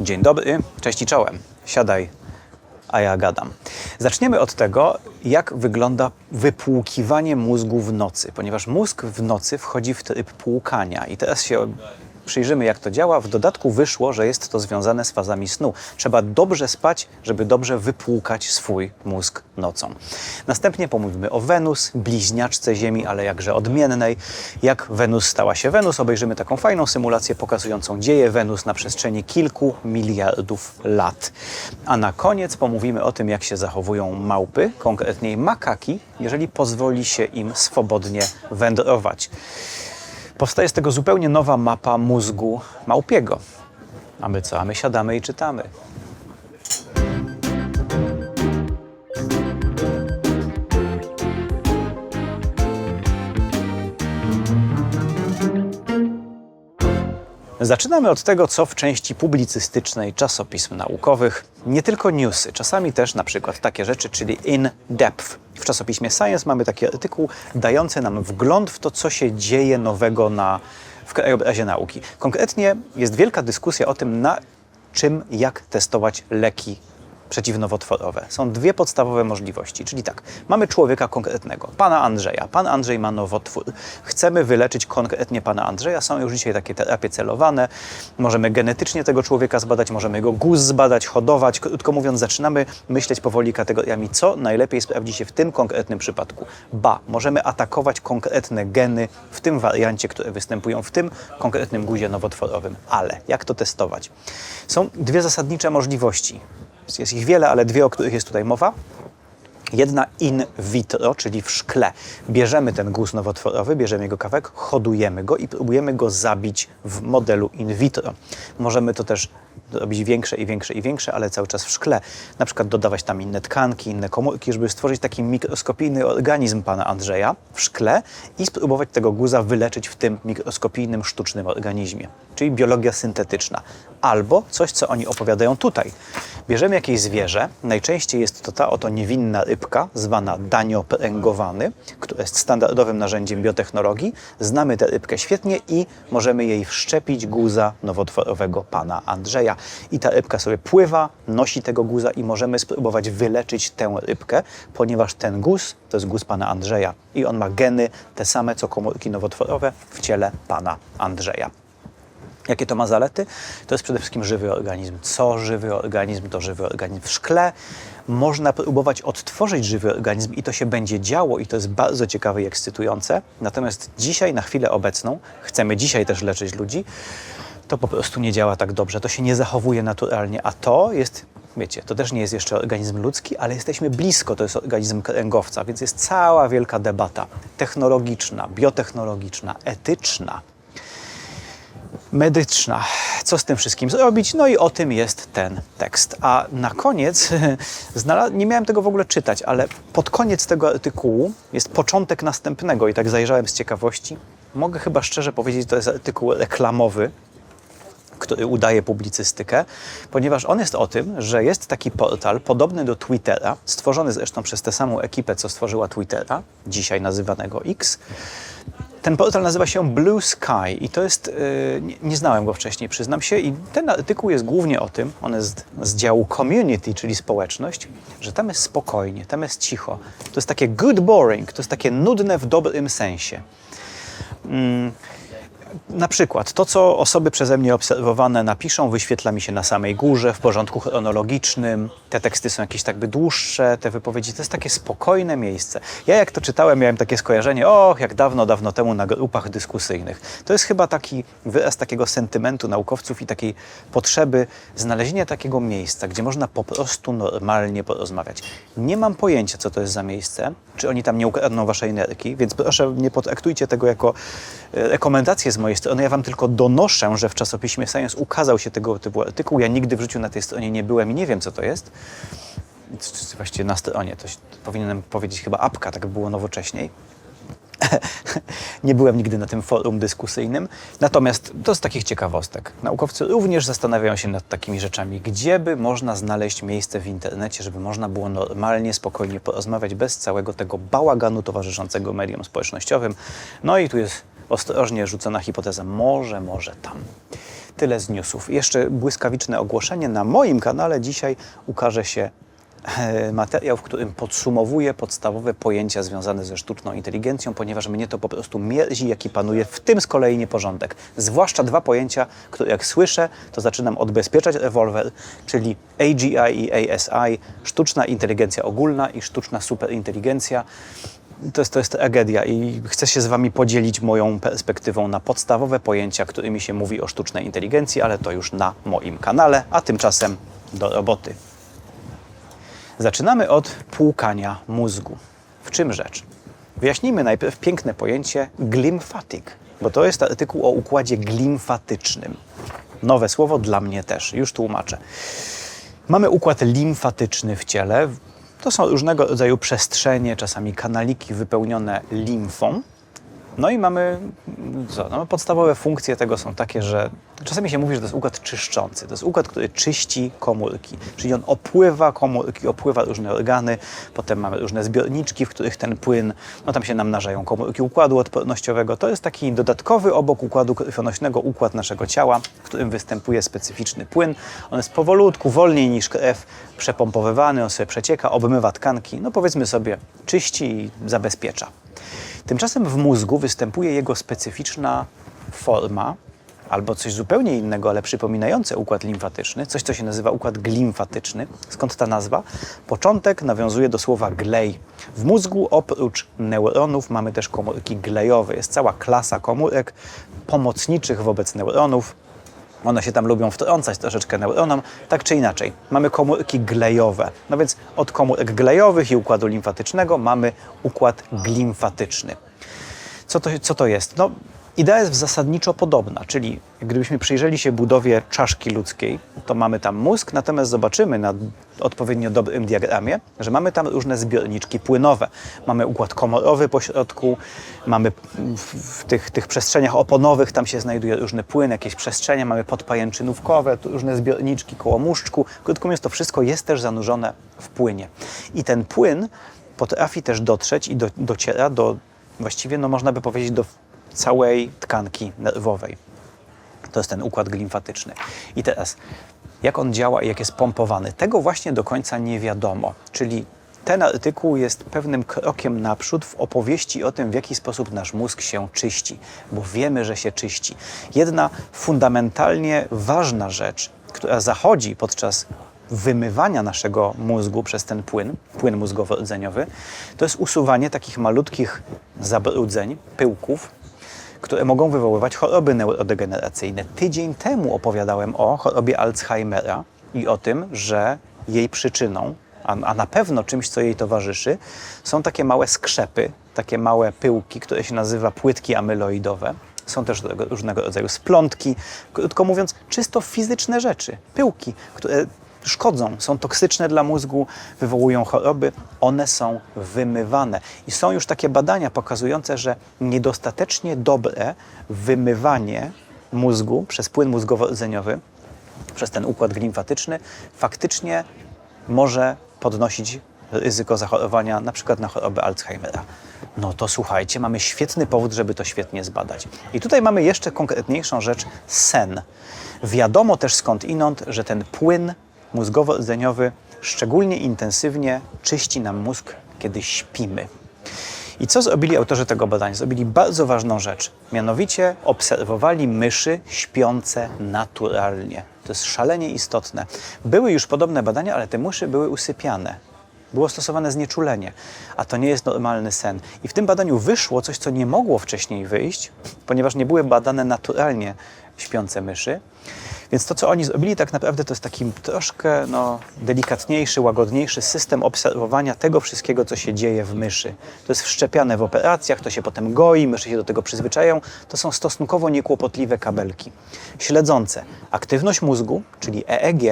Dzień dobry, cześć i czołem. Siadaj, a ja gadam. Zaczniemy od tego, jak wygląda wypłukiwanie mózgu w nocy, ponieważ mózg w nocy wchodzi w tryb płukania i teraz się przyjrzymy, jak to działa. W dodatku wyszło, że jest to związane z fazami snu. Trzeba dobrze spać, żeby dobrze wypłukać swój mózg nocą. Następnie pomówimy o Wenus, bliźniaczce Ziemi, ale jakże odmiennej. Jak Wenus stała się Wenus, obejrzymy taką fajną symulację pokazującą dzieje Wenus na przestrzeni kilku miliardów lat. A na koniec pomówimy o tym, jak się zachowują małpy, konkretniej makaki, jeżeli pozwoli się im swobodnie wędrować. Powstaje z tego zupełnie nowa mapa mózgu małpiego. A my co? A my siadamy i czytamy. Zaczynamy od tego, co w części publicystycznej czasopism naukowych. Nie tylko newsy, czasami też na przykład takie rzeczy, czyli in depth. W czasopiśmie Science mamy taki artykuł dający nam wgląd w to, co się dzieje nowego na, w krajobrazie nauki. Konkretnie jest wielka dyskusja o tym, na czym, jak testować leki przeciwnowotworowe. Są dwie podstawowe możliwości, czyli tak, mamy człowieka konkretnego, pana Andrzeja. Pan Andrzej ma nowotwór. Chcemy wyleczyć konkretnie pana Andrzeja. Są już dzisiaj takie terapie celowane. Możemy genetycznie tego człowieka zbadać, możemy jego guz zbadać, hodować. Krótko mówiąc, zaczynamy myśleć powoli kategoriami, co najlepiej sprawdzi się w tym konkretnym przypadku. Ba, możemy atakować konkretne geny w tym wariancie, które występują w tym konkretnym guzie nowotworowym. Ale jak to testować? Są dwie zasadnicze możliwości. Jest ich wiele, ale dwie, o których jest tutaj mowa. Jedna in vitro, czyli w szkle. Bierzemy ten guz nowotworowy, bierzemy jego kawałek, hodujemy go i próbujemy go zabić w modelu in vitro. Możemy to też robić większe i większe i większe, ale cały czas w szkle. Na przykład dodawać tam inne tkanki, inne komórki, żeby stworzyć taki mikroskopijny organizm pana Andrzeja w szkle i spróbować tego guza wyleczyć w tym mikroskopijnym, sztucznym organizmie. Czyli biologia syntetyczna. Albo coś, co oni opowiadają tutaj. Bierzemy jakieś zwierzę, najczęściej jest to ta oto niewinna rybka, zwana daniopręgowany, która jest standardowym narzędziem biotechnologii. Znamy tę rybkę świetnie i możemy jej wszczepić guza nowotworowego pana Andrzeja. I ta rybka sobie pływa, nosi tego guza i możemy spróbować wyleczyć tę rybkę, ponieważ ten guz to jest guz pana Andrzeja i on ma geny te same co komórki nowotworowe w ciele pana Andrzeja. Jakie to ma zalety? To jest przede wszystkim żywy organizm. Co żywy organizm, to żywy organizm w szkle. Można próbować odtworzyć żywy organizm i to się będzie działo i to jest bardzo ciekawe i ekscytujące. Natomiast dzisiaj, na chwilę obecną, chcemy dzisiaj też leczyć ludzi, to po prostu nie działa tak dobrze. To się nie zachowuje naturalnie, a to jest Wiecie, to też nie jest jeszcze organizm ludzki, ale jesteśmy blisko, to jest organizm kręgowca, więc jest cała wielka debata technologiczna, biotechnologiczna, etyczna medyczna. Co z tym wszystkim zrobić? No i o tym jest ten tekst. A na koniec, nie miałem tego w ogóle czytać, ale pod koniec tego artykułu jest początek następnego i tak zajrzałem z ciekawości. Mogę chyba szczerze powiedzieć, to jest artykuł reklamowy, udaje publicystykę, ponieważ on jest o tym, że jest taki portal podobny do Twittera, stworzony zresztą przez tę samą ekipę, co stworzyła Twittera, dzisiaj nazywanego X. Ten portal nazywa się Blue Sky i to jest, yy, nie, nie znałem go wcześniej, przyznam się, i ten artykuł jest głównie o tym, on jest z działu community, czyli społeczność, że tam jest spokojnie, tam jest cicho. To jest takie good boring, to jest takie nudne w dobrym sensie. Mm, na przykład to, co osoby przeze mnie obserwowane napiszą, wyświetla mi się na samej górze, w porządku chronologicznym. Te teksty są jakieś tak by dłuższe, te wypowiedzi. To jest takie spokojne miejsce. Ja jak to czytałem, miałem takie skojarzenie, och, jak dawno, dawno temu na grupach dyskusyjnych. To jest chyba taki wyraz takiego sentymentu naukowców i takiej potrzeby znalezienia takiego miejsca, gdzie można po prostu normalnie porozmawiać. Nie mam pojęcia, co to jest za miejsce, czy oni tam nie ukradną waszej energii, więc proszę nie potraktujcie tego jako e, rekomendację z mojej strony. Ja wam tylko donoszę, że w czasopiśmie Science ukazał się tego typu artykuł. Ja nigdy w życiu na tej stronie nie byłem i nie wiem, co to jest. Właściwie na stronie, to powinienem powiedzieć chyba apka, tak by było nowocześniej. nie byłem nigdy na tym forum dyskusyjnym. Natomiast to z takich ciekawostek. Naukowcy również zastanawiają się nad takimi rzeczami, gdzie by można znaleźć miejsce w internecie, żeby można było normalnie, spokojnie porozmawiać bez całego tego bałaganu towarzyszącego mediom społecznościowym. No i tu jest ostrożnie rzucona hipoteza, może, może tam. Tyle z newsów. Jeszcze błyskawiczne ogłoszenie. Na moim kanale dzisiaj ukaże się e, materiał, w którym podsumowuję podstawowe pojęcia związane ze sztuczną inteligencją, ponieważ mnie to po prostu mierzi, jaki panuje w tym z kolei nieporządek. Zwłaszcza dwa pojęcia, które jak słyszę, to zaczynam odbezpieczać rewolwer, czyli AGI i ASI, sztuczna inteligencja ogólna i sztuczna superinteligencja. To jest, to jest tragedia i chcę się z Wami podzielić moją perspektywą na podstawowe pojęcia, którymi się mówi o sztucznej inteligencji, ale to już na moim kanale, a tymczasem do roboty. Zaczynamy od płukania mózgu. W czym rzecz? Wyjaśnijmy najpierw piękne pojęcie glimfatic, bo to jest artykuł o układzie glimfatycznym. Nowe słowo dla mnie też, już tłumaczę. Mamy układ limfatyczny w ciele. To są różnego rodzaju przestrzenie, czasami kanaliki wypełnione limfą. No i mamy, co, no podstawowe funkcje tego są takie, że czasami się mówi, że to jest układ czyszczący. To jest układ, który czyści komórki, czyli on opływa komórki, opływa różne organy, potem mamy różne zbiorniczki, w których ten płyn, no tam się namnażają komórki układu odpornościowego. To jest taki dodatkowy obok układu krwionośnego układ naszego ciała, w którym występuje specyficzny płyn. On jest powolutku, wolniej niż krew, przepompowywany, on sobie przecieka, obmywa tkanki, no powiedzmy sobie czyści i zabezpiecza. Tymczasem w mózgu występuje jego specyficzna forma, albo coś zupełnie innego, ale przypominające układ limfatyczny, coś, co się nazywa układ glimfatyczny. Skąd ta nazwa? Początek nawiązuje do słowa glej. W mózgu oprócz neuronów mamy też komórki glejowe. Jest cała klasa komórek pomocniczych wobec neuronów. One się tam lubią wtrącać troszeczkę neuronom, tak czy inaczej. Mamy komórki glejowe. No więc od komórek glejowych i układu limfatycznego mamy układ glimfatyczny. Co to, co to jest? No, idea jest zasadniczo podobna, czyli gdybyśmy przyjrzeli się budowie czaszki ludzkiej, to mamy tam mózg, natomiast zobaczymy na odpowiednio dobrym diagramie, że mamy tam różne zbiorniczki płynowe. Mamy układ komorowy po środku, mamy w, tych, tych przestrzeniach oponowych, tam się znajduje różny płyn, jakieś przestrzenie, mamy podpajęczynówkowe, różne zbiorniczki koło muszczku. Krótko mówiąc, to wszystko jest też zanurzone w płynie. I ten płyn potrafi też dotrzeć i do, dociera do, właściwie no można by powiedzieć, do całej tkanki nerwowej. To jest ten układ glimfatyczny. I teraz, jak on działa i jak jest pompowany, tego właśnie do końca nie wiadomo. Czyli ten artykuł jest pewnym krokiem naprzód w opowieści o tym, w jaki sposób nasz mózg się czyści, bo wiemy, że się czyści. Jedna fundamentalnie ważna rzecz, która zachodzi podczas wymywania naszego mózgu przez ten płyn, płyn mózgowo-rdzeniowy, to jest usuwanie takich malutkich zabrudzeń, pyłków, które mogą wywoływać choroby neurodegeneracyjne. Tydzień temu opowiadałem o chorobie Alzheimera i o tym, że jej przyczyną, a, a na pewno czymś, co jej towarzyszy, są takie małe skrzepy, takie małe pyłki, które się nazywa płytki amyloidowe. Są też różnego rodzaju splątki, krótko mówiąc, czysto fizyczne rzeczy, pyłki, które szkodzą, są toksyczne dla mózgu, wywołują choroby, one są wymywane. I są już takie badania pokazujące, że niedostatecznie dobre wymywanie mózgu przez płyn mózgowo-rdzeniowy, przez ten układ glimfatyczny, faktycznie może podnosić ryzyko zachorowania na przykład na chorobę Alzheimera. No to słuchajcie, mamy świetny powód, żeby to świetnie zbadać. I tutaj mamy jeszcze konkretniejszą rzecz sen. Wiadomo też skąd inąd, że ten płyn mózgowo-rdzeniowy szczególnie intensywnie czyści nam mózg, kiedy śpimy. I co zrobili autorzy tego badania? Zrobili bardzo ważną rzecz. Mianowicie obserwowali myszy śpiące naturalnie. To jest szalenie istotne. Były już podobne badania, ale te myszy były usypiane. Było stosowane znieczulenie, a to nie jest normalny sen. I w tym badaniu wyszło coś, co nie mogło wcześniej wyjść, ponieważ nie były badane naturalnie śpiące myszy. Więc to, co oni zrobili, tak naprawdę to jest taki troszkę no, delikatniejszy, łagodniejszy system obserwowania tego wszystkiego, co się dzieje w myszy. To jest wszczepiane w operacjach, to się potem goi, myszy się do tego przyzwyczajają. To są stosunkowo niekłopotliwe kabelki śledzące aktywność mózgu, czyli EEG,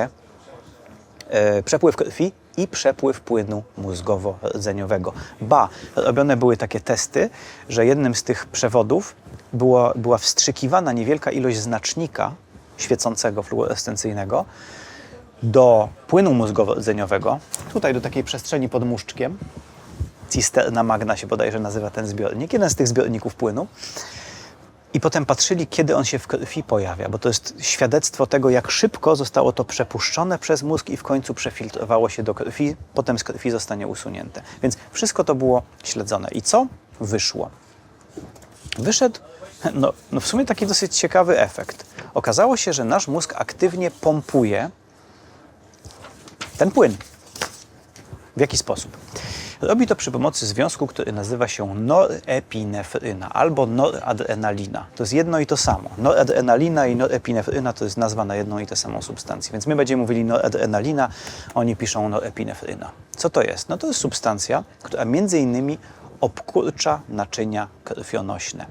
e, przepływ krwi i przepływ płynu mózgowo-rdzeniowego. Ba, robione były takie testy, że jednym z tych przewodów była, była wstrzykiwana niewielka ilość znacznika świecącego fluorescencyjnego do płynu mózgowo-rdzeniowego, tutaj do takiej przestrzeni pod muszczkiem. Cisterna magna się bodajże nazywa ten zbiornik, jeden z tych zbiorników płynu. I potem patrzyli, kiedy on się w krwi pojawia, bo to jest świadectwo tego, jak szybko zostało to przepuszczone przez mózg i w końcu przefiltrowało się do krwi, potem z krwi zostanie usunięte. Więc wszystko to było śledzone. I co wyszło? Wyszedł no, no w sumie taki dosyć ciekawy efekt. Okazało się, że nasz mózg aktywnie pompuje ten płyn. W jaki sposób? Robi to przy pomocy związku, który nazywa się norepinefryna albo noradrenalina. To jest jedno i to samo. Noradrenalina i norepinefryna to jest nazwa na jedną i tę samą substancję. Więc my będziemy mówili noradrenalina, oni piszą norepinefryna. Co to jest? No to jest substancja, która między innymi obkurcza naczynia krwionośne.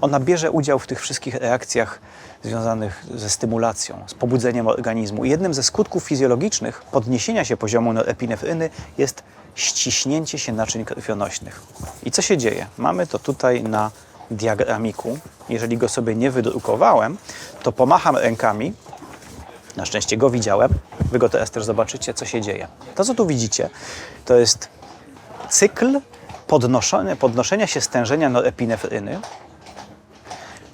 Ona bierze udział w tych wszystkich reakcjach związanych ze stymulacją, z pobudzeniem organizmu. Jednym ze skutków fizjologicznych podniesienia się poziomu norepinefryny jest ściśnięcie się naczyń krwionośnych. I co się dzieje? Mamy to tutaj na diagramiku. Jeżeli go sobie nie wydrukowałem, to pomacham rękami. Na szczęście go widziałem. Wy go teraz też zobaczycie, co się dzieje. To, co tu widzicie, to jest cykl podnoszenia, podnoszenia się stężenia norepinefryny,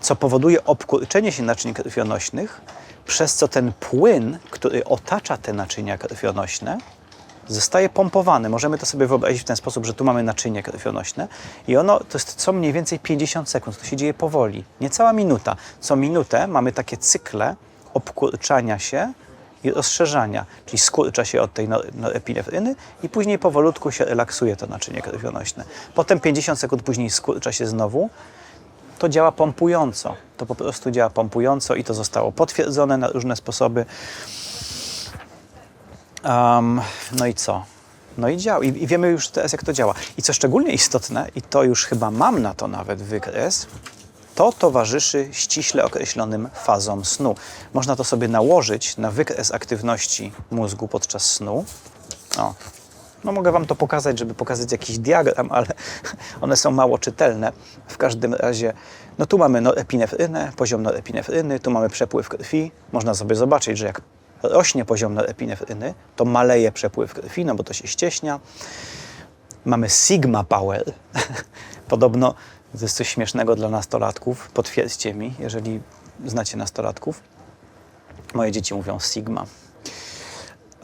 co powoduje obkurczenie się naczyń krwionośnych, przez co ten płyn, który otacza te naczynia krwionośne, zostaje pompowany. Możemy to sobie wyobrazić w ten sposób, że tu mamy naczynie krwionośne i ono to jest co mniej więcej 50 sekund. To się dzieje powoli, niecała minuta. Co minutę mamy takie cykle obkurczania się i rozszerzania, czyli skurcza się od tej norepinefryny i później powolutku się relaksuje to naczynie krwionośne. Potem 50 sekund później skurcza się znowu. To działa pompująco. To po prostu działa pompująco i to zostało potwierdzone na różne sposoby. Um, no i co? No i działa. I, I wiemy już teraz, jak to działa. I co szczególnie istotne, i to już chyba mam na to nawet wykres, to towarzyszy ściśle określonym fazom snu. Można to sobie nałożyć na wykres aktywności mózgu podczas snu. O. No mogę Wam to pokazać, żeby pokazać jakiś diagram, ale one są mało czytelne. W każdym razie, no tu mamy norepinefrynę, poziom norepinefryny, tu mamy przepływ krwi. Można sobie zobaczyć, że jak rośnie poziom norepinefryny, to maleje przepływ krwi, no bo to się ścieśnia. Mamy sigma power. Podobno to jest coś śmiesznego dla nastolatków. Potwierdźcie mi, jeżeli znacie nastolatków. Moje dzieci mówią sigma.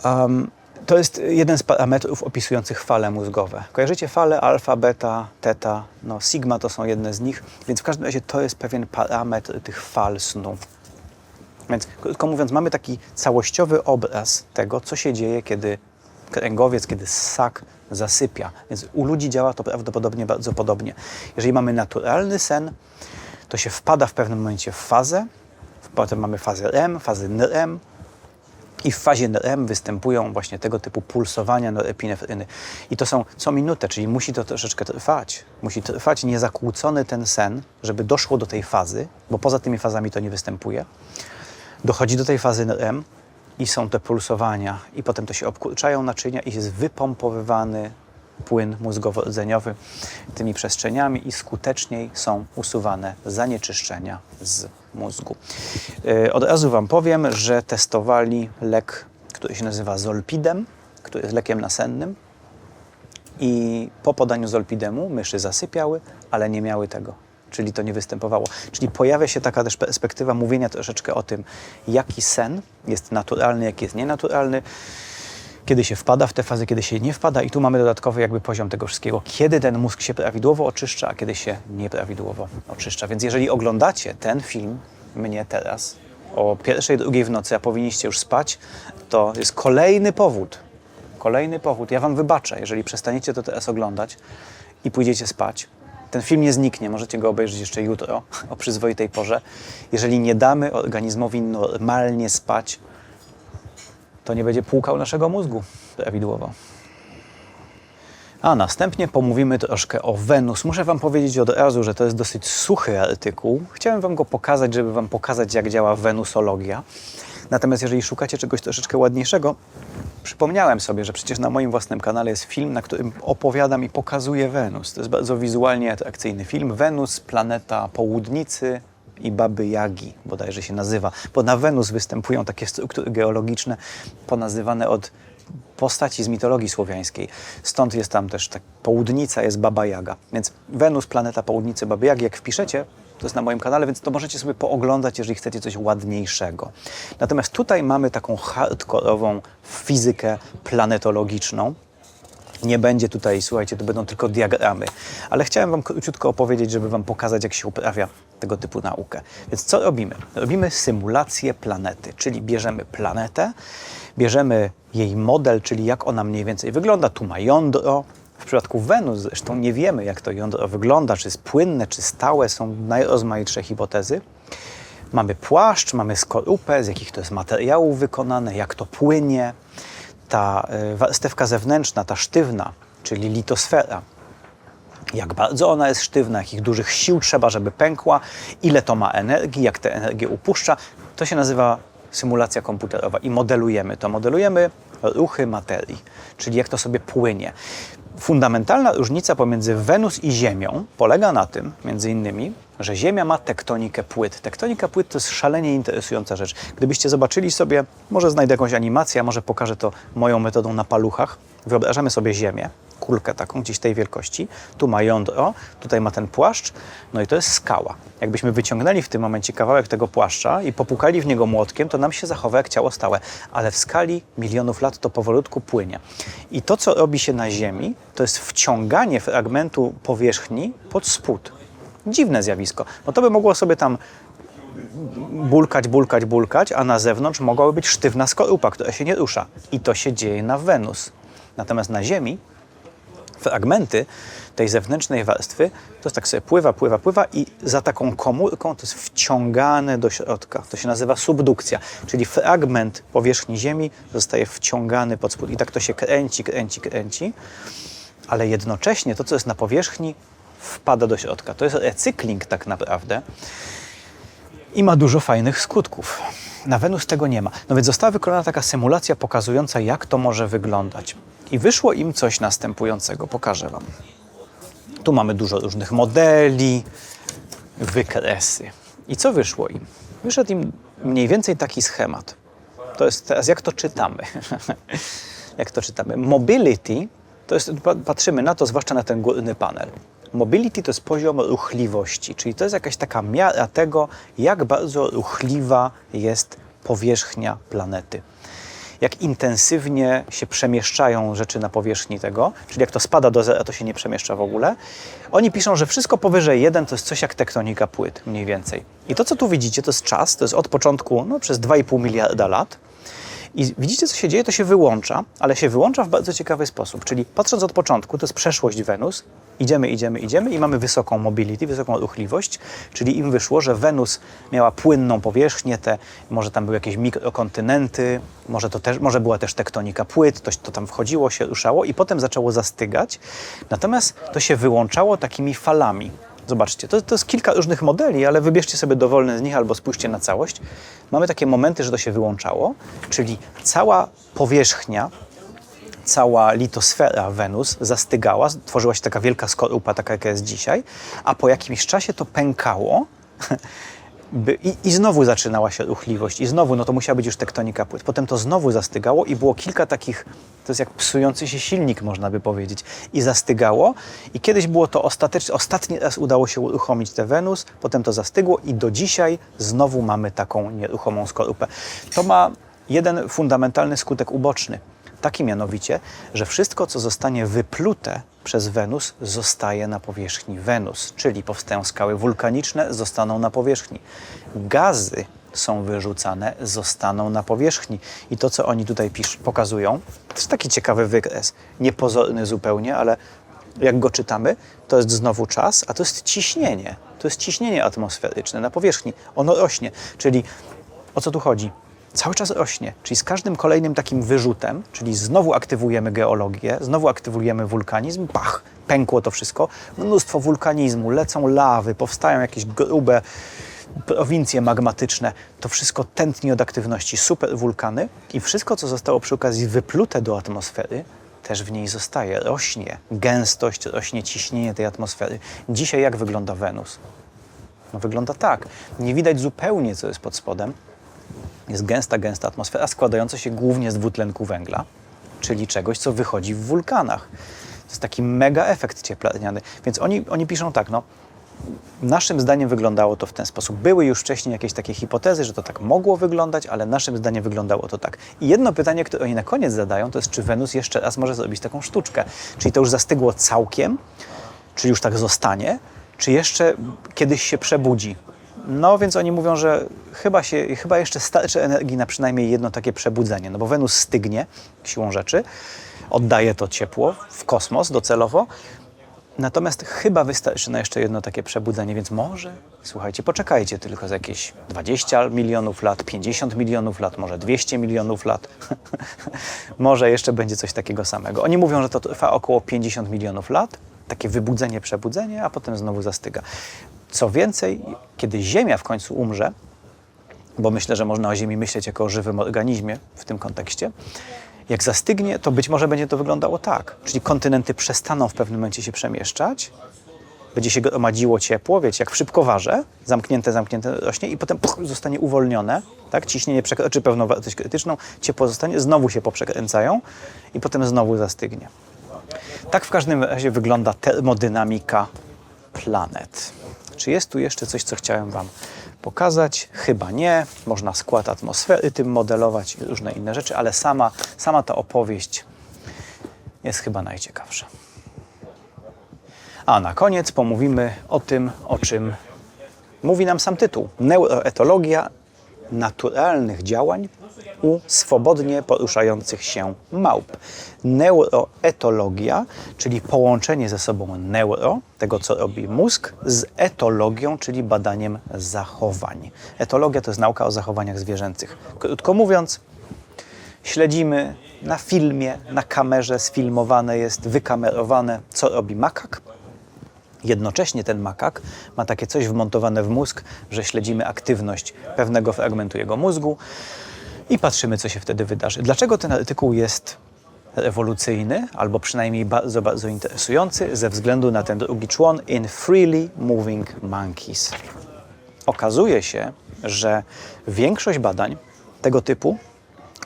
Um, to jest jeden z parametrów opisujących fale mózgowe. Kojarzycie fale alfa, beta, teta? No, sigma to są jedne z nich, więc w każdym razie to jest pewien parametr tych fal snu. Więc krótko mówiąc, mamy taki całościowy obraz tego, co się dzieje, kiedy kręgowiec, kiedy ssak zasypia. Więc u ludzi działa to prawdopodobnie bardzo podobnie. Jeżeli mamy naturalny sen, to się wpada w pewnym momencie w fazę, potem mamy fazę REM, fazę NREM i w fazie NREM występują właśnie tego typu pulsowania norepinefryny. I to są co minutę, czyli musi to troszeczkę trwać. Musi trwać niezakłócony ten sen, żeby doszło do tej fazy, bo poza tymi fazami to nie występuje. Dochodzi do tej fazy NREM, i są te pulsowania i potem to się obkurczają naczynia i jest wypompowywany płyn mózgowo-rdzeniowy tymi przestrzeniami i skuteczniej są usuwane zanieczyszczenia z mózgu. Yy, od razu Wam powiem, że testowali lek, który się nazywa Zolpidem, który jest lekiem nasennym i po podaniu Zolpidemu myszy zasypiały, ale nie miały tego czyli to nie występowało. Czyli pojawia się taka też perspektywa mówienia troszeczkę o tym, jaki sen jest naturalny, jaki jest nienaturalny, kiedy się wpada w te fazy, kiedy się nie wpada i tu mamy dodatkowy jakby poziom tego wszystkiego, kiedy ten mózg się prawidłowo oczyszcza, a kiedy się nieprawidłowo oczyszcza. Więc jeżeli oglądacie ten film, mnie teraz, o pierwszej, drugiej w nocy, a powinniście już spać, to jest kolejny powód, kolejny powód. Ja Wam wybaczę, jeżeli przestaniecie to teraz oglądać i pójdziecie spać, ten film nie zniknie, możecie go obejrzeć jeszcze jutro o przyzwoitej porze. Jeżeli nie damy organizmowi normalnie spać, to nie będzie płukał naszego mózgu prawidłowo. A następnie pomówimy troszkę o Wenus. Muszę Wam powiedzieć od razu, że to jest dosyć suchy artykuł. Chciałem Wam go pokazać, żeby Wam pokazać, jak działa wenusologia. Natomiast jeżeli szukacie czegoś troszeczkę ładniejszego, przypomniałem sobie, że przecież na moim własnym kanale jest film, na którym opowiadam i pokazuję Wenus. To jest bardzo wizualnie atrakcyjny film. Wenus, planeta południcy i Baby Jagi, bodajże się nazywa. Bo na Wenus występują takie struktury geologiczne ponazywane od postaci z mitologii słowiańskiej. Stąd jest tam też tak, południca, jest Baba Jaga. Więc Wenus, planeta południcy Baby Jagi, jak wpiszecie, to jest na moim kanale, więc to możecie sobie pooglądać, jeżeli chcecie coś ładniejszego. Natomiast tutaj mamy taką hardkorową fizykę planetologiczną. Nie będzie tutaj, słuchajcie, to będą tylko diagramy. Ale chciałem Wam króciutko opowiedzieć, żeby Wam pokazać, jak się uprawia tego typu naukę. Więc co robimy? Robimy symulację planety, czyli bierzemy planetę, bierzemy jej model, czyli jak ona mniej więcej wygląda. Tu ma jądro. Przypadku Wenus zresztą nie wiemy, jak to jądro wygląda, czy jest płynne, czy stałe. Są najrozmaitsze hipotezy. Mamy płaszcz, mamy skorupę, z jakich to jest materiałów wykonane, jak to płynie. Ta y, warstewka zewnętrzna, ta sztywna, czyli litosfera, jak bardzo ona jest sztywna, jakich dużych sił trzeba, żeby pękła, ile to ma energii, jak tę energię upuszcza. To się nazywa symulacja komputerowa i modelujemy to. Modelujemy ruchy materii, czyli jak to sobie płynie. Fundamentalna różnica pomiędzy Wenus i Ziemią polega na tym, między innymi, że Ziemia ma tektonikę płyt. Tektonika płyt to jest szalenie interesująca rzecz. Gdybyście zobaczyli sobie, może znajdę jakąś animację, a może pokażę to moją metodą na paluchach. Wyobrażamy sobie Ziemię, kulkę taką gdzieś tej wielkości. Tu ma jądro, tutaj ma ten płaszcz, no i to jest skała. Jakbyśmy wyciągnęli w tym momencie kawałek tego płaszcza i popukali w niego młotkiem, to nam się zachowa jak ciało stałe, ale w skali milionów lat to powolutku płynie. I to, co robi się na Ziemi, to jest wciąganie fragmentu powierzchni pod spód. Dziwne zjawisko. No to by mogło sobie tam bulkać, bulkać, bulkać, a na zewnątrz mogłaby być sztywna skorupa, która się nie rusza. I to się dzieje na Wenus. Natomiast na Ziemi fragmenty tej zewnętrznej warstwy, to tak sobie pływa, pływa, pływa i za taką komórką to jest wciągane do środka. To się nazywa subdukcja, czyli fragment powierzchni Ziemi zostaje wciągany pod spód. I tak to się kręci, kręci, kręci, ale jednocześnie to, co jest na powierzchni, wpada do środka. To jest recykling tak naprawdę i ma dużo fajnych skutków. Na Wenus tego nie ma. No więc została wykonana taka symulacja pokazująca, jak to może wyglądać. I wyszło im coś następującego. Pokażę Wam. Tu mamy dużo różnych modeli, wykresy. I co wyszło im? Wyszedł im mniej więcej taki schemat. To jest teraz, jak to czytamy. jak to czytamy? Mobility, to jest, patrzymy na to, zwłaszcza na ten górny panel. Mobility to jest poziom ruchliwości, czyli to jest jakaś taka miara tego, jak bardzo ruchliwa jest powierzchnia planety. Jak intensywnie się przemieszczają rzeczy na powierzchni tego, czyli jak to spada do zera, to się nie przemieszcza w ogóle. Oni piszą, że wszystko powyżej 1 to jest coś jak tektonika płyt, mniej więcej. I to, co tu widzicie, to jest czas, to jest od początku, no, przez 2,5 miliarda lat. I widzicie, co się dzieje? To się wyłącza, ale się wyłącza w bardzo ciekawy sposób. Czyli patrząc od początku, to jest przeszłość Wenus, idziemy, idziemy, idziemy i mamy wysoką mobility, wysoką ruchliwość, czyli im wyszło, że Wenus miała płynną powierzchnię, te, może tam były jakieś mikrokontynenty, może, to też, może była też tektonika płyt, to, to tam wchodziło, się ruszało i potem zaczęło zastygać. Natomiast to się wyłączało takimi falami. Zobaczcie, to, to jest kilka różnych modeli, ale wybierzcie sobie dowolny z nich albo spójrzcie na całość. Mamy takie momenty, że to się wyłączało, czyli cała powierzchnia cała litosfera Wenus zastygała, tworzyła się taka wielka skorupa, taka jaka jest dzisiaj, a po jakimś czasie to pękało by, i, i, znowu zaczynała się ruchliwość i znowu, no to musiała być już tektonika płyt. Potem to znowu zastygało i było kilka takich, to jest jak psujący się silnik, można by powiedzieć, i zastygało i kiedyś było to ostatecznie, ostatni raz udało się uruchomić tę Wenus, potem to zastygło i do dzisiaj znowu mamy taką nieruchomą skorupę. To ma jeden fundamentalny skutek uboczny. Taki mianowicie, że wszystko, co zostanie wyplute przez Wenus, zostaje na powierzchni Wenus, czyli powstają skały wulkaniczne, zostaną na powierzchni. Gazy są wyrzucane, zostaną na powierzchni. I to, co oni tutaj pisz, pokazują, to jest taki ciekawy wykres, niepozorny zupełnie, ale jak go czytamy, to jest znowu czas, a to jest ciśnienie. To jest ciśnienie atmosferyczne na powierzchni. Ono rośnie, czyli o co tu chodzi? Cały czas rośnie. Czyli z każdym kolejnym takim wyrzutem, czyli znowu aktywujemy geologię, znowu aktywujemy wulkanizm, pach, pękło to wszystko, mnóstwo wulkanizmu, lecą lawy, powstają jakieś grube prowincje magmatyczne. To wszystko tętni od aktywności super wulkany i wszystko, co zostało przy okazji wyplute do atmosfery, też w niej zostaje, rośnie gęstość, rośnie ciśnienie tej atmosfery. Dzisiaj jak wygląda Wenus? No wygląda tak. Nie widać zupełnie, co jest pod spodem, jest gęsta, gęsta atmosfera składająca się głównie z dwutlenku węgla. czyli czegoś, co wychodzi w wulkanach. To jest taki mega efekt cieplarniany. Więc oni, oni piszą tak, no, Naszym zdaniem wyglądało to w ten sposób. Były już wcześniej jakieś takie hipotezy, że to tak mogło wyglądać, ale naszym zdaniem wyglądało to tak. I jedno pytanie, które oni na koniec zadają, to jest, czy Wenus jeszcze raz może zrobić taką sztuczkę. Czyli to już zastygło całkiem, czy już tak zostanie, czy jeszcze kiedyś się przebudzi. No więc oni mówią, że chyba, się, chyba jeszcze starczy energii na przynajmniej jedno takie przebudzenie, no bo Wenus stygnie siłą rzeczy, oddaje to ciepło w kosmos docelowo, Natomiast chyba wystarczy na jeszcze jedno takie przebudzenie, więc może, słuchajcie, poczekajcie tylko za jakieś 20 milionów lat, 50 milionów lat, może 200 milionów lat. może jeszcze będzie coś takiego samego. Oni mówią, że to trwa około 50 milionów lat, takie wybudzenie, przebudzenie, a potem znowu zastyga. Co więcej, kiedy Ziemia w końcu umrze, bo myślę, że można o Ziemi myśleć jako o żywym organizmie w tym kontekście, jak zastygnie, to być może będzie to wyglądało tak. Czyli kontynenty przestaną w pewnym momencie się przemieszczać, będzie się gromadziło ciepło, wiecie, jak w szybkowarze, zamknięte, zamknięte rośnie i potem puch, zostanie uwolnione, tak? Ciśnienie przekroczy pewną wartość krytyczną, ciepło zostanie, znowu się poprzekręcają i potem znowu zastygnie. Tak w każdym razie wygląda termodynamika planet. Czy jest tu jeszcze coś, co chciałem Wam pokazać? Chyba nie. Można skład atmosfery tym modelować i różne inne rzeczy, ale sama, sama ta opowieść jest chyba najciekawsza. A na koniec pomówimy o tym, o czym mówi nam sam tytuł. Neuroetologia naturalnych działań u swobodnie poruszających się małp. Neuroetologia, czyli połączenie ze sobą neuro, tego co robi mózg, z etologią, czyli badaniem zachowań. Etologia to jest nauka o zachowaniach zwierzęcych. Krótko mówiąc, śledzimy na filmie, na kamerze sfilmowane jest, wykamerowane, co robi makak, Jednocześnie ten makak ma takie coś wmontowane w mózg, że śledzimy aktywność pewnego fragmentu jego mózgu i patrzymy, co się wtedy wydarzy. Dlaczego ten artykuł jest rewolucyjny, albo przynajmniej bardzo, bardzo interesujący, ze względu na ten drugi człon in freely moving monkeys. Okazuje się, że większość badań tego typu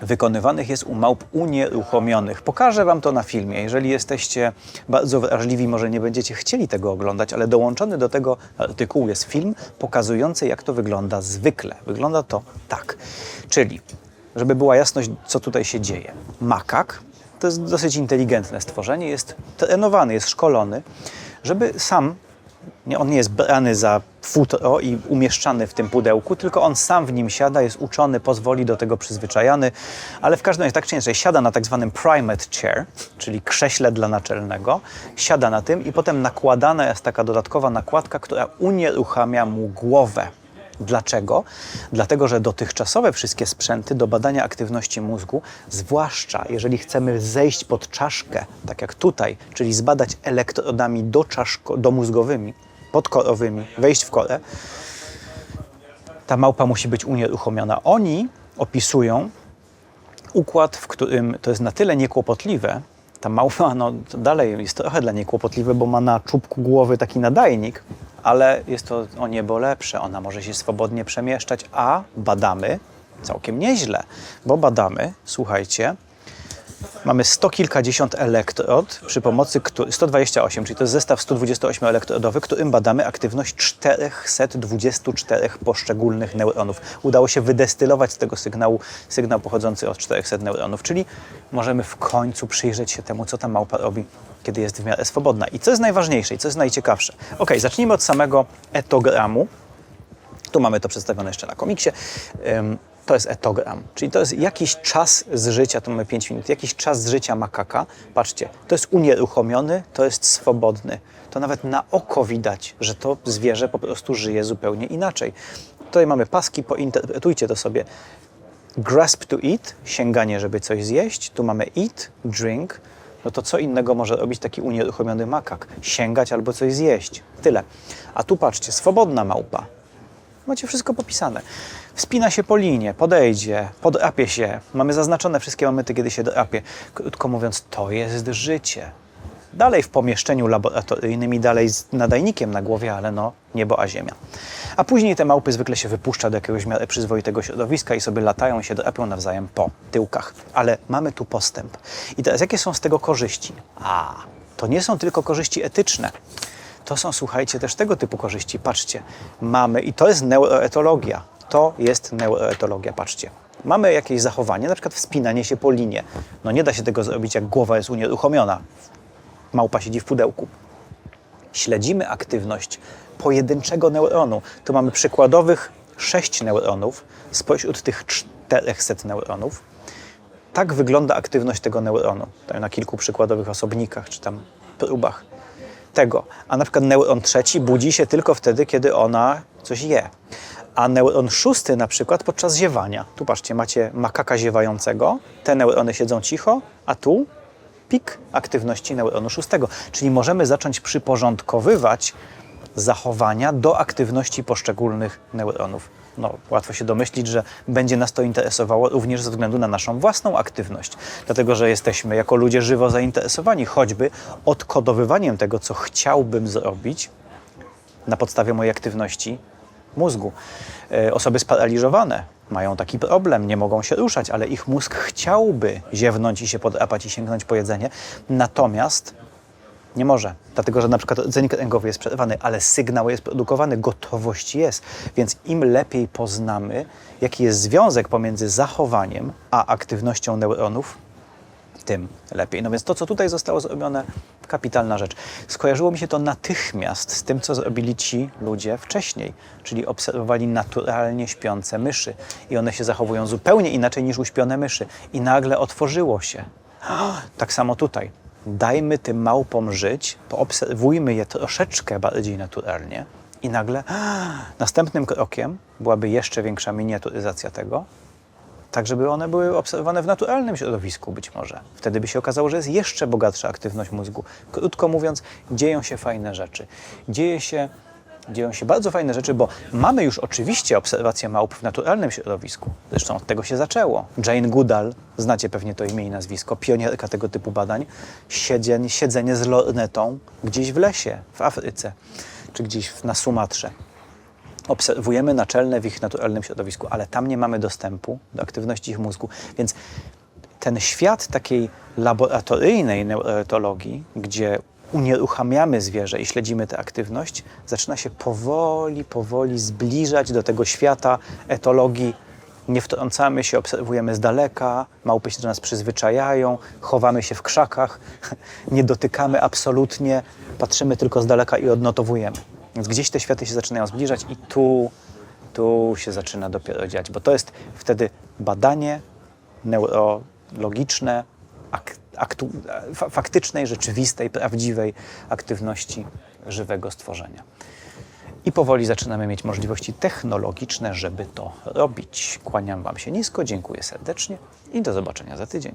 wykonywanych jest u małp unieruchomionych. Pokażę Wam to na filmie. Jeżeli jesteście bardzo wrażliwi, może nie będziecie chcieli tego oglądać, ale dołączony do tego artykułu jest film pokazujący, jak to wygląda zwykle. Wygląda to tak. Czyli, żeby była jasność, co tutaj się dzieje. Makak to jest dosyć inteligentne stworzenie, jest trenowany, jest szkolony, żeby sam nie, on nie jest brany za futro i umieszczany w tym pudełku, tylko on sam w nim siada, jest uczony, pozwoli do tego przyzwyczajany, ale w każdym razie tak czy inaczej siada na tak zwanym primate chair, czyli krześle dla naczelnego, siada na tym i potem nakładana jest taka dodatkowa nakładka, która unieruchamia mu głowę. Dlaczego? Dlatego, że dotychczasowe wszystkie sprzęty do badania aktywności mózgu, zwłaszcza jeżeli chcemy zejść pod czaszkę, tak jak tutaj, czyli zbadać elektrodami do czaszko, do mózgowymi, podkorowymi, wejść w korę, ta małpa musi być unieruchomiona. Oni opisują układ, w którym to jest na tyle niekłopotliwe, ta małpa no, dalej jest trochę dla niej kłopotliwe, bo ma na czubku głowy taki nadajnik, ale jest to o niebo lepsze. Ona może się swobodnie przemieszczać, a badamy całkiem nieźle, bo badamy, słuchajcie, mamy sto kilkadziesiąt elektrod, przy pomocy których, 128, czyli to jest zestaw 128 elektrodowy, którym badamy aktywność 424 poszczególnych neuronów. Udało się wydestylować z tego sygnału sygnał pochodzący od 400 neuronów, czyli możemy w końcu przyjrzeć się temu, co ta małpa robi, kiedy jest w miarę swobodna. I co jest najważniejsze i co jest najciekawsze? Ok, zacznijmy od samego etogramu. Tu mamy to przedstawione jeszcze na komiksie. To jest etogram, czyli to jest jakiś czas z życia, tu mamy 5 minut, jakiś czas z życia makaka. Patrzcie, to jest unieruchomiony, to jest swobodny. To nawet na oko widać, że to zwierzę po prostu żyje zupełnie inaczej. Tutaj mamy paski, pointerpretujcie to sobie. Grasp to eat, sięganie, żeby coś zjeść. Tu mamy eat, drink. No to co innego może robić taki unieruchomiony makak? Sięgać albo coś zjeść. Tyle. A tu patrzcie, swobodna małpa. Macie wszystko popisane. Wspina się po linie, podejdzie, podrapie się. Mamy zaznaczone wszystkie momenty, kiedy się drapie. Krótko mówiąc, to jest życie. Dalej w pomieszczeniu laboratoryjnym i dalej z nadajnikiem na głowie, ale no niebo a ziemia. A później te małpy zwykle się wypuszcza do jakiegoś miarę przyzwoitego środowiska i sobie latają się, drapią nawzajem po tyłkach. Ale mamy tu postęp. I teraz jakie są z tego korzyści? A, to nie są tylko korzyści etyczne. To są, słuchajcie, też tego typu korzyści. Patrzcie, mamy, i to jest neuroetologia. To jest neuroetologia, patrzcie. Mamy jakieś zachowanie, na przykład wspinanie się po linie. No nie da się tego zrobić, jak głowa jest unieruchomiona. Małpa siedzi w pudełku. Śledzimy aktywność pojedynczego neuronu. Tu mamy przykładowych 6 neuronów spośród tych 400 neuronów. Tak wygląda aktywność tego neuronu. Tutaj na kilku przykładowych osobnikach czy tam próbach tego. A na przykład neuron trzeci budzi się tylko wtedy, kiedy ona coś je. A neuron szósty na przykład podczas ziewania. Tu patrzcie, macie makaka ziewającego, te neurony siedzą cicho, a tu pik aktywności neuronu szóstego. Czyli możemy zacząć przyporządkowywać zachowania do aktywności poszczególnych neuronów. No, łatwo się domyślić, że będzie nas to interesowało również ze względu na naszą własną aktywność, dlatego że jesteśmy jako ludzie żywo zainteresowani choćby odkodowywaniem tego, co chciałbym zrobić na podstawie mojej aktywności mózgu. E, Osoby sparaliżowane mają taki problem, nie mogą się ruszać, ale ich mózg chciałby ziewnąć i się podrapać i sięgnąć po jedzenie, natomiast nie może, dlatego że na przykład rdzeń kręgowy jest przerwany, ale sygnał jest produkowany, gotowość jest. Więc im lepiej poznamy, jaki jest związek pomiędzy zachowaniem a aktywnością neuronów, tym lepiej. No więc to, co tutaj zostało zrobione, kapitalna rzecz. Skojarzyło mi się to natychmiast z tym, co zrobili ci ludzie wcześniej, czyli obserwowali naturalnie śpiące myszy i one się zachowują zupełnie inaczej niż uśpione myszy i nagle otworzyło się. Tak samo tutaj. Dajmy tym małpom żyć, poobserwujmy je troszeczkę bardziej naturalnie i nagle następnym krokiem byłaby jeszcze większa miniaturyzacja tego, tak żeby one były obserwowane w naturalnym środowisku być może. Wtedy by się okazało, że jest jeszcze bogatsza aktywność mózgu. Krótko mówiąc, dzieją się fajne rzeczy. Dzieje się, dzieją się bardzo fajne rzeczy, bo mamy już oczywiście obserwację małp w naturalnym środowisku. Zresztą od tego się zaczęło. Jane Goodall, znacie pewnie to imię i nazwisko, pionierka tego typu badań, siedzenie, siedzenie z lornetą gdzieś w lesie, w Afryce, czy gdzieś na Sumatrze obserwujemy naczelne w ich naturalnym środowisku, ale tam nie mamy dostępu do aktywności ich mózgu. Więc ten świat takiej laboratoryjnej neuroetologii, gdzie unieruchamiamy zwierzę i śledzimy tę aktywność, zaczyna się powoli, powoli zbliżać do tego świata etologii. Nie wtrącamy się, obserwujemy z daleka, małpy się do nas przyzwyczajają, chowamy się w krzakach, nie dotykamy absolutnie, patrzymy tylko z daleka i odnotowujemy. Więc gdzieś te światy się zaczynają zbliżać i tu, tu się zaczyna dopiero dziać, bo to jest wtedy badanie neurologiczne, ak, aktu, fa, faktycznej, rzeczywistej, prawdziwej aktywności żywego stworzenia. I powoli zaczynamy mieć możliwości technologiczne, żeby to robić. Kłaniam Wam się nisko, dziękuję serdecznie i do zobaczenia za tydzień.